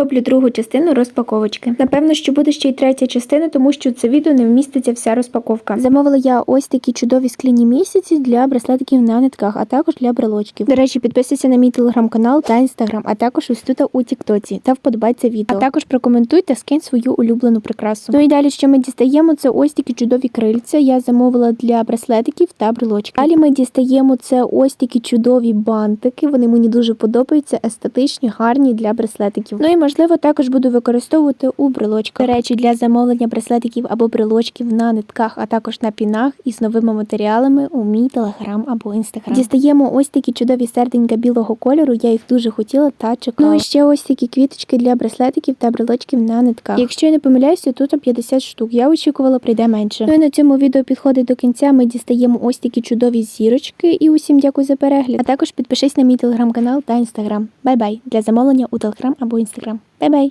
роблю другу частину розпаковочки. Напевно, що буде ще й третя частина, тому що це відео не вміститься вся розпаковка. Замовила я ось такі чудові скляні місяці для браслетиків на нитках, а також для брелочків. До речі, підписуйся на мій телеграм-канал та інстаграм, а також ось тут у Тіктоці та вподобай відео. А також прокоментуй та скинь свою улюблену прикрасу. Ну і далі, що ми дістаємо, це ось такі чудові крильця. Я замовила для браслетиків та брелочків. Далі ми дістаємо це ось такі чудові бантики. Вони мені дуже подобаються, естетичні, гарні для браслетиків. Ну і можливо також буду використовувати у брелочках. До речі, для замовлення браслетиків або брелочків на нитках, а також на пінах із новими матеріалами у мій телеграм або інстаграм. Дістаємо ось такі чудові серденька білого кольору. Я їх дуже хотіла та чекала. Ну і ще ось такі квіточки для браслетиків та брелочків на нитках. Якщо я не помиляюся, тут 50 штук. Я очікувала, прийде менше. Ну і на цьому відео підходить до кінця. Ми дістаємо ось такі чудові зірочки. І усім дякую за перегляд. А також підпишись на мій телеграм-канал та інстаграм. Бай-бай! Для замовлення у телеграм або інстаграм. Бай-бай!